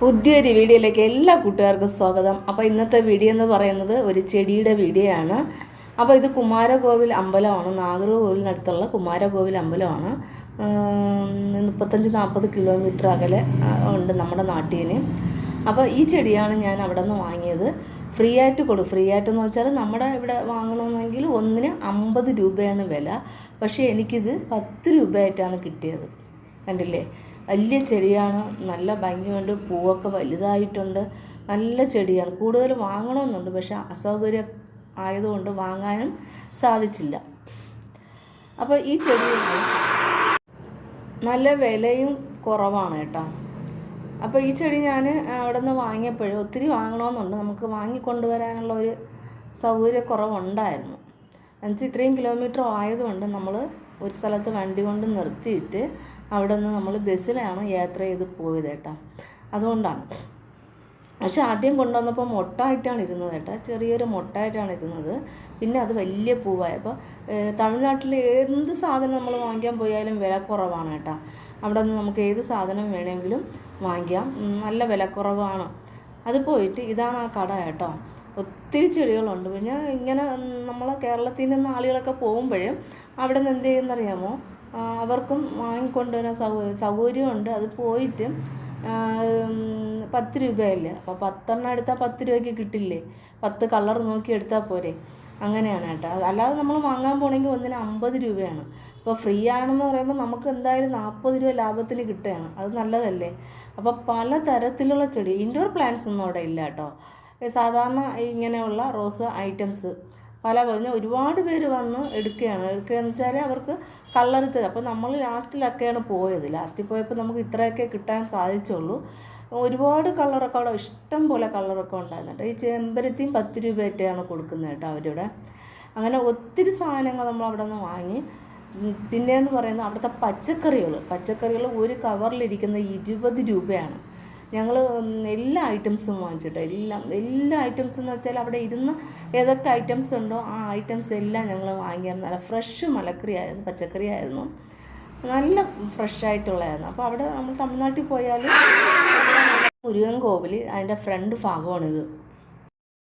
പുതിയൊരു വീഡിയോയിലേക്ക് എല്ലാ കൂട്ടുകാർക്കും സ്വാഗതം. അപ്പോൾ ഇന്നത്തെ വീഡിയോ എന്ന് പറയുന്നത് ഒരു ചെടിയുടെ വീഡിയോ ആണ്. അപ്പോൾ ഇത് കുമാരകോവിൽ അമ്പലമാണ്. നാഗർകോവിലിനടുത്തുള്ള കുമാരകോവിൽ അമ്പലമാണ്. മുപ്പത്തഞ്ച് നാൽപ്പത് കിലോമീറ്റർ അകലെ ഉണ്ട് നമ്മുടെ നാട്ടിൽ നിന്ന് അപ്പോൾ ഈ ചെടിയാണ് ഞാൻ അവിടെ നിന്ന് വാങ്ങിയത്. ഫ്രീ ആയിട്ട് കൊടുക്കും ഫ്രീ ആയിട്ടെന്ന് വെച്ചാൽ നമ്മുടെ ഇവിടെ വാങ്ങണമെന്നെങ്കിൽ ഒന്നിന് അമ്പത് രൂപയാണ് വില. പക്ഷേ എനിക്കിത് പത്ത് രൂപയായിട്ടാണ് കിട്ടിയത്. കണ്ടില്ലേ? വലിയ ചെടിയാണ്. നല്ല ഭംഗിയുണ്ട്. പൂവൊക്കെ വലുതായിട്ടുണ്ട്. നല്ല ചെടിയാണ്. കൂടുതൽ വാങ്ങണമെന്നുണ്ട്. പക്ഷെ അസൗകര്യം ആയതുകൊണ്ട് വാങ്ങാനും സാധിച്ചില്ല. അപ്പോൾ ഈ ചെടി നല്ല വിലയും കുറവാണ് കേട്ടോ. അപ്പോൾ ഈ ചെടി ഞാൻ അവിടെ നിന്ന് വാങ്ങിയപ്പോഴും ഒത്തിരി വാങ്ങണമെന്നുണ്ട്. നമുക്ക് വാങ്ങിക്കൊണ്ടുവരാനുള്ള ഒരു സൗകര്യക്കുറവുണ്ടായിരുന്നു എന്നുവെച്ചാൽ ഇത്രയും കിലോമീറ്റർ ആയതുകൊണ്ട് നമ്മൾ ഒരു സ്ഥലത്ത് വണ്ടി കൊണ്ട് നിർത്തിയിട്ട് അവിടെ നിന്ന് നമ്മൾ ബസ്സിലാണ് യാത്ര ചെയ്ത് പോയത് കേട്ടോ. അതുകൊണ്ടാണ്. പക്ഷെ ആദ്യം കൊണ്ടുവന്നപ്പോൾ മൊട്ടായിട്ടാണ് ഇരുന്നത് കേട്ടോ. ചെറിയൊരു മൊട്ടായിട്ടാണ് ഇരുന്നത്. പിന്നെ അത് വലിയ പൂവായി. അപ്പോൾ തമിഴ്നാട്ടിൽ എന്ത് സാധനം നമ്മൾ വാങ്ങിക്കാൻ പോയാലും വില കുറവാണ് കേട്ടോ. അവിടെ നിന്ന് നമുക്ക് ഏത് സാധനം വേണമെങ്കിലും വാങ്ങിക്കാം. നല്ല വില കുറവാണ്. അത് പോയിട്ട് ഇതാണ് ആ കട കേട്ടോ. ഒത്തിരി ചെടികളുണ്ട്. പിന്നെ ഇങ്ങനെ നമ്മളെ കേരളത്തിൽ നിന്ന് ആളുകളൊക്കെ പോകുമ്പോഴും അവിടെ നിന്ന് എന്ത് ചെയ്യുന്നറിയാമോ? അവർക്കും വാങ്ങിക്കൊണ്ടുവരാൻ സൗകര്യം സൗകര്യമുണ്ട്. അത് പോയിട്ട് പത്ത് രൂപയല്ലേ? അപ്പോൾ പത്തെണ്ണം എടുത്താൽ പത്ത് രൂപയ്ക്ക് കിട്ടില്ലേ? പത്ത് കളർ നോക്കി എടുത്താൽ പോരെ? അങ്ങനെയാണ് കേട്ടോ. അല്ലാതെ നമ്മൾ വാങ്ങാൻ പോകണമെങ്കിൽ ഒന്നിന് അമ്പത് രൂപയാണ്. അപ്പോൾ ഫ്രീ ആണെന്ന് പറയുമ്പോൾ നമുക്ക് എന്തായാലും നാൽപ്പത് രൂപ ലാഭത്തിന് കിട്ടുകയാണ്. അത് നല്ലതല്ലേ? അപ്പോൾ പല തരത്തിലുള്ള ചെടി ഇൻഡോർ പ്ലാന്റ്സ് ഒന്നും അവിടെ ഇല്ല കേട്ടോ. സാധാരണ ഇങ്ങനെയുള്ള റോസ് ഐറ്റംസ്. പല പറഞ്ഞ ഒരുപാട് പേര് വന്ന് എടുക്കുകയാണ്. എടുക്കുകയെന്ന് വെച്ചാൽ അവർക്ക് കളറിട്ട് അപ്പോൾ നമ്മൾ ലാസ്റ്റിലൊക്കെയാണ് പോയത്. ലാസ്റ്റിൽ പോയപ്പോൾ നമുക്ക് ഇത്രയൊക്കെ കിട്ടാൻ സാധിച്ചുള്ളൂ. ഒരുപാട് കളറൊക്കെ അവിടെ ഇഷ്ടം പോലെ കളറൊക്കെ ഉണ്ടായിരുന്നു ഈ ചെമ്പരത്തിയും പത്ത് രൂപയായിട്ടാണ് കൊടുക്കുന്നത് കേട്ടോ അവരിവിടെ. അങ്ങനെ ഒത്തിരി സാധനങ്ങൾ നമ്മൾ അവിടെ നിന്ന് വാങ്ങി. പിന്നെയെന്ന് പറയുന്നത് അവിടുത്തെ പച്ചക്കറികൾ. പച്ചക്കറികൾ ഒരു കവറിലിരിക്കുന്ന ഇരുപത് രൂപയാണ്. ഞങ്ങൾ എല്ലാ ഐറ്റംസും വാങ്ങിച്ചിട്ട്. എല്ലാം എല്ലാ ഐറ്റംസ് എന്ന് വെച്ചാൽ അവിടെ ഇരുന്ന് ഏതൊക്കെ ഐറ്റംസ് ഉണ്ടോ ആ ഐറ്റംസ് എല്ലാം ഞങ്ങൾ വാങ്ങിയായിരുന്നു. നല്ല ഫ്രഷ് മലക്കറി ആയിരുന്നു പച്ചക്കറി ആയിരുന്നു നല്ല ഫ്രഷായിട്ടുള്ളതായിരുന്നു അപ്പോൾ അവിടെ നമ്മൾ തമിഴ്നാട്ടിൽ പോയാൽ മുരുകൻ കോവിൽ അതിന്റെ ഫ്രണ്ട് ഭാഗമാണിത്.